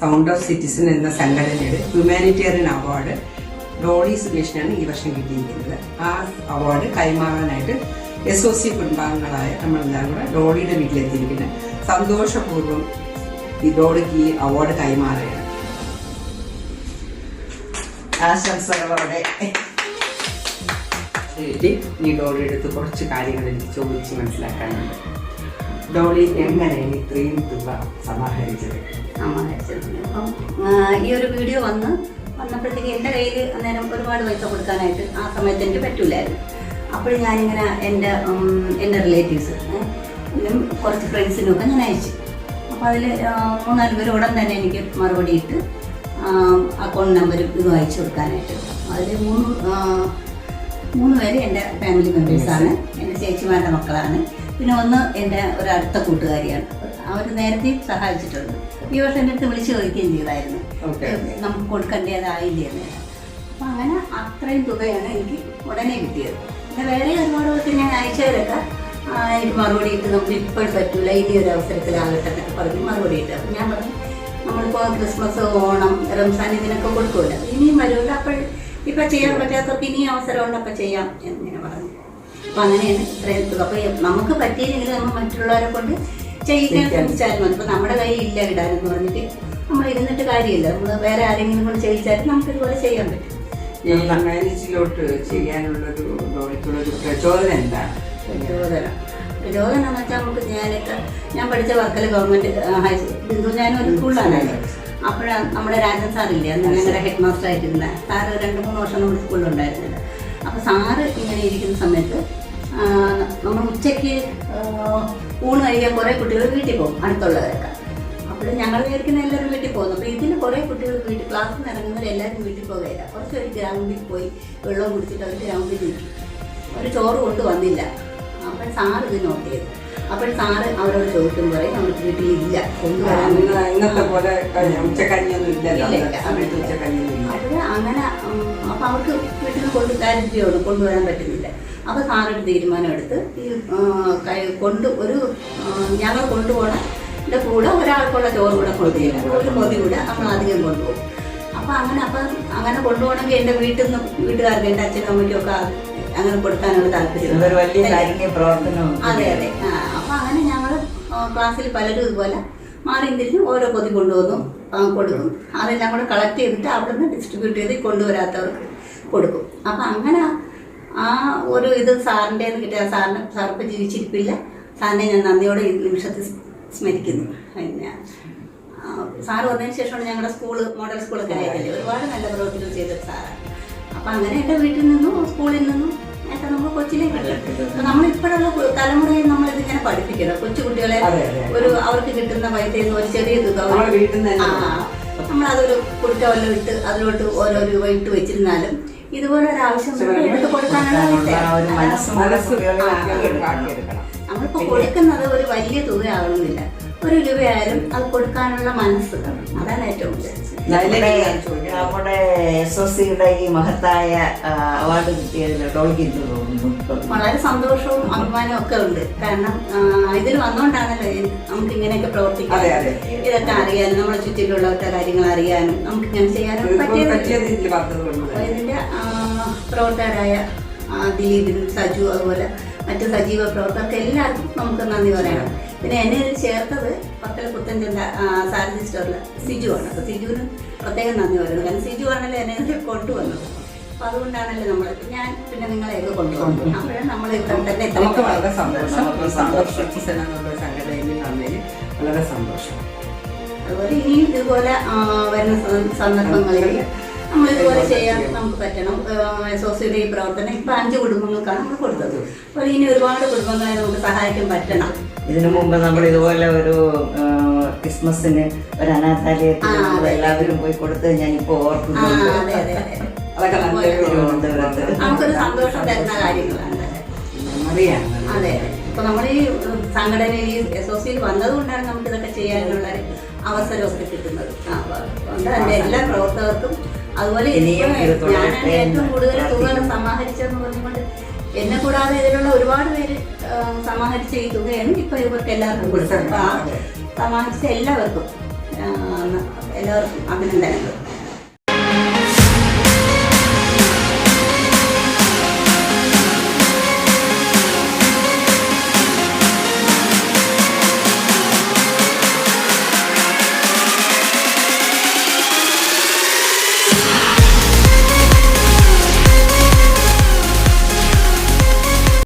Sound of citizen എന്ന സംഘടനയുടെ humanitarian award Dolly സുരേഷിനാണ് ഈ വർഷം കിട്ടിയിരിക്കുന്നത്. ആ അവാർഡ് കൈമാറാനായിട്ട് എസ് ഒ സി കുടുംബാംഗങ്ങളായ നമ്മളെല്ലാം കൂടെ ഡോളിയുടെ വീട്ടിലെത്തിയിരിക്കുന്നത് സന്തോഷപൂർവം ഈ ഡോളിക്ക് ഈ അവാർഡ് കൈമാറുകയാണ്. ആശംസകളോടെ. ഈ ഡോളിയുടെ അടുത്ത് കുറച്ച് കാര്യങ്ങൾ എനിക്ക് ചോദിച്ച് മനസ്സിലാക്കാനുണ്ട്. ഡോളി എങ്ങനെ ഇത്രയും തുക സമാഹരിച്ചത്? അപ്പം ഈ ഒരു വീഡിയോ വന്ന് വന്നപ്പോഴത്തേക്ക് എന്റെ കയ്യിൽ അന്നേരം ഒരുപാട് പൈസ കൊടുക്കാനായിട്ട് ആ സമയത്ത് എനിക്ക് പറ്റൂലായിരുന്നു. അപ്പോൾ ഞാനിങ്ങനെ എന്റെ എന്റെ റിലേറ്റീവ്സ് കുറച്ച് ഫ്രണ്ട്സിനും ഒക്കെ ഞാൻ അയച്ചു. അപ്പോൾ അതിൽ മൂന്നാൽ പേര് ഉടൻ തന്നെ എനിക്ക് മറുപടി ഇട്ട് അക്കൗണ്ട് നമ്പരും ഇതും അയച്ചു കൊടുക്കാനായിട്ട്. അതിൽ മൂന്ന് മൂന്ന് പേര് എന്റെ ഫാമിലി മെമ്പേഴ്സാണ് എന്റെ ചേച്ചിമാരുടെ മക്കളാണ്. പിന്നെ ഒന്ന് എന്റെ ഒരു അടുത്ത കൂട്ടുകാരിയാണ്. അവർ നേരത്തെ സഹായിച്ചിട്ടുണ്ട്. ഈ വർഷം എന്റെ അടുത്ത് വിളിച്ച് ചോദിക്കുകയും ചെയ്തായിരുന്നു. നമുക്ക് കൊടുക്കേണ്ടതായില്ലേ അപ്പം അങ്ങനെ അത്രയും തുകയാണ് എനിക്ക് ഉടനെ കിട്ടിയത്. പിന്നെ വേറെ ഒരുപാട് പേർക്ക് ഞാൻ അയച്ചവരൊക്കെ എനിക്ക് മറുപടി ഇട്ട് നമുക്ക് ഇപ്പോൾ പറ്റൂല. ഇനി ഒരു അവസരത്തിലാകട്ടെ എന്നൊക്കെ പറഞ്ഞ് മറുപടി ഇട്ട് അപ്പം ഞാൻ പറഞ്ഞു നമ്മളിപ്പോൾ ക്രിസ്മസ് ഓണം റംസാൻ ഇതിനൊക്കെ കൊടുക്കുമല്ലോ. ഇനിയും വരുമല്ലോ അപ്പോൾ ഇപ്പം ചെയ്യാൻ പറ്റാത്തവർക്ക് ഇനിയും അവസരമുണ്ട്. അപ്പം ചെയ്യാം എന്ന് ഞാൻ പറഞ്ഞു. അപ്പം അങ്ങനെയാണ് ഇത്രയും തുക അപ്പോൾ നമുക്ക് പറ്റിയില്ലെങ്കിൽ നമ്മൾ മറ്റുള്ളവരെ കൊണ്ട് ചെയ്യിക്കാൻ ശ്രമിച്ചാലും മതി. ഇപ്പം നമ്മുടെ കയ്യിൽ ഇല്ല ഇടാനെന്ന് പറഞ്ഞിട്ട് നമ്മൾ ഇരുന്നിട്ട് കാര്യമില്ല. നമ്മൾ വേറെ ആരെങ്കിലും കൊണ്ട് ചെയ്യിച്ചാലും നമുക്ക് ഇതുപോലെ ചെയ്യാൻ പറ്റും. ഈ മാനേജിലോട്ട് ചെയ്യാനുള്ളൊരു ഡോളിക്കുള്ളൊരു പ്രചോദനം എന്താണ്? പ്രചോദനം. പ്രചോദനം എന്ന് വെച്ചാൽ നമുക്ക് ഞാനൊക്കെ ഞാൻ പഠിച്ച വർക്കല ഗവൺമെന്റ് ഹൈ ബിന്ദു ഞാൻ ഒരു സ്കൂളിലാണ്. അപ്പോഴാണ് നമ്മുടെ രാജൻ സാറില്ലേ അന്ന് ഞങ്ങളുടെ ഹെഡ് മാസ്റ്റർ ആയിട്ടിരുന്ന സാറ് രണ്ട് മൂന്ന് വർഷം നമ്മുടെ സ്കൂളിലുണ്ടായിരുന്നില്ല. അപ്പോൾ സാറ് ഇങ്ങനെ ഇരിക്കുന്ന സമയത്ത് നമ്മൾ ഉച്ചയ്ക്ക് ഊണ് കഴിക്കാൻ കുറേ കുട്ടികൾ വീട്ടിൽ പോകും അടുത്തുള്ളവരൊക്കെ. അപ്പോൾ ഞങ്ങൾ വിചാരിക്കുന്ന എല്ലാവരും വീട്ടിൽ പോകുന്നു. അപ്പോൾ ഇതിന് കുറേ കുട്ടികൾ വീട്ടിൽ ക്ലാസ്സിൽ ഇറങ്ങുന്നവർ എല്ലാവരും വീട്ടിൽ പോകുകയില്ല കുറച്ച് ഒരു ഗ്രൗണ്ടിൽ പോയി വെള്ളം കുടിച്ചിട്ട് അവർ ഗ്രൗണ്ടിൽ നിൽക്കും ഒരു ചോറ് കൊണ്ട് വന്നില്ല. അപ്പോൾ സാറ് ഇത് നോട്ട് ചെയ്തു. അപ്പോൾ സാറ് അവരോട് ചോദിക്കും പറയും നമുക്ക് വീട്ടിലില്ല ഇന്നത്തെ പോലെ ഉച്ചക്കഞ്ഞിയൊന്നും ഇല്ലല്ലോ അപ്പോൾ അങ്ങനെ അപ്പോൾ അവർക്ക് വീട്ടിൽ കൊണ്ട് ദാരിദ്ര്യമാണ് കൊണ്ടുവരാൻ പറ്റുന്നില്ല. അപ്പോൾ സാറൊരു തീരുമാനം എടുത്ത് ഈ കൊണ്ട് ഒരു ഞങ്ങൾ കൊണ്ടുപോകണ കൂടെ ഒരാൾക്കുള്ള ചോറ് കൂടെ കൊണ്ടുപോകും ഒരു പൊതി കൂടെ നമ്മൾ അധികം കൊണ്ടുപോകും. അപ്പോൾ അങ്ങനെ അപ്പം അങ്ങനെ കൊണ്ടുപോകണമെങ്കിൽ എന്റെ വീട്ടിൽ നിന്ന് വീട്ടുകാർക്ക് എന്റെ അച്ഛനും അമ്മയ്ക്കും ഒക്കെ അങ്ങനെ കൊടുക്കാനുള്ള താല്പര്യം അതെ അതെ. അപ്പൊ അങ്ങനെ ഞങ്ങൾ ക്ലാസ്സിൽ പലരും ഇതുപോലെ മാറി തിരിഞ്ഞ് ഓരോ പൊതി കൊണ്ടുവന്നു കൊടുക്കും. അതെല്ലാം കൂടെ കളക്ട് ചെയ്തിട്ട് അവിടെ നിന്ന് ഡിസ്ട്രിബ്യൂട്ട് ചെയ്ത് കൊണ്ടുവരാത്തവർക്ക് കൊടുക്കും. അപ്പം അങ്ങനെ ആ ഒരു ഇത് സാറിന്റെ കിട്ടിയ സാറിന് സാറിപ്പോൾ ജീവിച്ചിരിപ്പില്ല. സാറിനെ ഞാൻ നന്ദിയോടെ ഈ നിമിഷത്തിൽ സ്മരിക്കുന്നു. പിന്നെ സാറ് വന്നതിന് ശേഷമാണ് ഞങ്ങളുടെ സ്കൂൾ മോഡൽ സ്കൂളൊക്കെ ആയതല്ലേ ഒരുപാട് നല്ല പ്രവർത്തികൾ ചെയ്തൊരു സാറാണ്. അപ്പം അങ്ങനെ എന്റെ വീട്ടിൽ നിന്നും സ്കൂളിൽ നിന്നും നമ്മൾ കൊച്ചിലേക്ക് കിട്ടും നമ്മൾ ഇപ്പോഴുള്ള തലമുറയിൽ തലമുറയെ നമ്മൾ ഇതിങ്ങനെ പഠിപ്പിക്കണം കൊച്ചു കുട്ടികളെ. ഒരു അവർക്ക് കിട്ടുന്ന പൈസയിൽ നിന്ന് ഒരു ചെറിയ തുക നമ്മൾ അതൊരു കുട്ട വല്ലതും ഇട്ട് അതിലോട്ട് ഓരോ രൂപ ഇട്ട് വെച്ചിരുന്നാലും ഇതുപോലെ ഒരു ആവശ്യം എടുത്ത് കൊടുക്കാനുള്ള ഉണ്ടാക്കിയെടുക്കണം നമ്മളിപ്പോ കൊടുക്കുന്നത് ഒരു വലിയ തുക ഒരു രൂപയായാലും അത് കൊടുക്കാനുള്ള മനസ്സ് അതാണ് ഏറ്റവും നമ്മുടെ എസ് എസ് സിയുടെ ഈ മഹത്തായ അവാർഡ് കിട്ടിയതിന് തോന്നുന്നു? വളരെ സന്തോഷവും അഭിമാനവും ഒക്കെ ഉണ്ട്. കാരണം ഇതിൽ വന്നുകൊണ്ടാണല്ലോ നമുക്ക് ഇങ്ങനെയൊക്കെ പ്രവർത്തിക്കാം പ്രവർത്തിക്കാൻ ഇതൊക്കെ അറിയാനും നമ്മുടെ ചുറ്റിലുള്ളവരുടെ കാര്യങ്ങൾ അറിയാനും നമുക്ക് ഇങ്ങനെ ചെയ്യാനും പറ്റിയത് ഇതിന്റെ പ്രവർത്തകരായ ദിലീപിനും സജു അതുപോലെ മറ്റ് സജീവ പ്രവർത്തകർക്ക് എല്ലാവർക്കും നമുക്ക് നന്ദി പറയണം. പിന്നെ എന്നെ ഇതിൽ ചേർത്തത് പത്തല സാരഥി സ്റ്റോറിൽ സിജു ആണ് അപ്പോൾ സിജുവിന് പ്രത്യേകം നന്ദി പറയുന്നത് കാരണം സിജു ആണല്ലോ എന്നെ ഇതിൽ കൊണ്ടുവന്നത്. അപ്പോൾ അതുകൊണ്ടാണല്ലോ നമ്മൾ ഞാൻ പിന്നെ നിങ്ങളെയൊക്കെ കൊണ്ടുവന്നത്. അപ്പോഴാണ് നമ്മൾ ഇവിടെ തന്നെ നമുക്ക് വളരെ സന്തോഷം. സന്തോഷം. എന്നുള്ള സംഘടനയിൽ വളരെ സന്തോഷം. അതുപോലെ ഇനിയും ഇതുപോലെ വരുന്ന സന്ദർഭങ്ങളിൽ നമ്മൾ ഇതുപോലെ ചെയ്യാൻ നമുക്ക് പറ്റണം. സൊസൈറ്റി ഈ പ്രവർത്തനം. ഇപ്പൊ അഞ്ച് കുടുംബങ്ങൾക്കാണ് നമ്മൾ കൊടുത്തത്. അപ്പോൾ ഇനി ഒരുപാട് കുടുംബങ്ങളെ നമുക്ക് സഹായിക്കാൻ പറ്റണം. ഇതിനു മുമ്പ് നമ്മൾ ഇതുപോലെ ഒരു ക്രിസ്മസിന് ഒരു അനാഥാലയത്തിൽ. എല്ലാവരും പോയി കൊടുത്ത് ഞാൻ ഇപ്പൊ ഓർക്കുന്നുണ്ട്. നമുക്കൊരു സന്തോഷം തരുന്ന കാര്യങ്ങളാണ്. അതെ. ഇപ്പൊ നമ്മൾ ഈ സംഘടന ഈ എസ് ഒ സിയിൽ വന്നതുകൊണ്ടാണ് നമുക്ക് ഇതൊക്കെ ചെയ്യാനുള്ള അവസരമൊക്കെ കിട്ടുന്നത്. അപ്പൊ അതുകൊണ്ട് എല്ലാ പ്രവർത്തകർക്കും അതുപോലെ ഇനിയും ഞാനാണ് ഏറ്റവും കൂടുതൽ തുക സമാഹരിച്ചെന്ന് സമാഹരിച്ചതെന്ന് പറഞ്ഞുകൊണ്ട് എന്നെ കൂടാതെ ഇതിലുള്ള ഒരുപാട് പേര് സമാഹരിച്ച ഈ തുകയാണ് ഇപ്പൊ ഇവർക്ക് എല്ലാവർക്കും കൊടുത്തത്. അപ്പൊ ആ സമാഹരിച്ച എല്ലാവർക്കും എല്ലാവർക്കും അഭിനന്ദനങ്ങൾ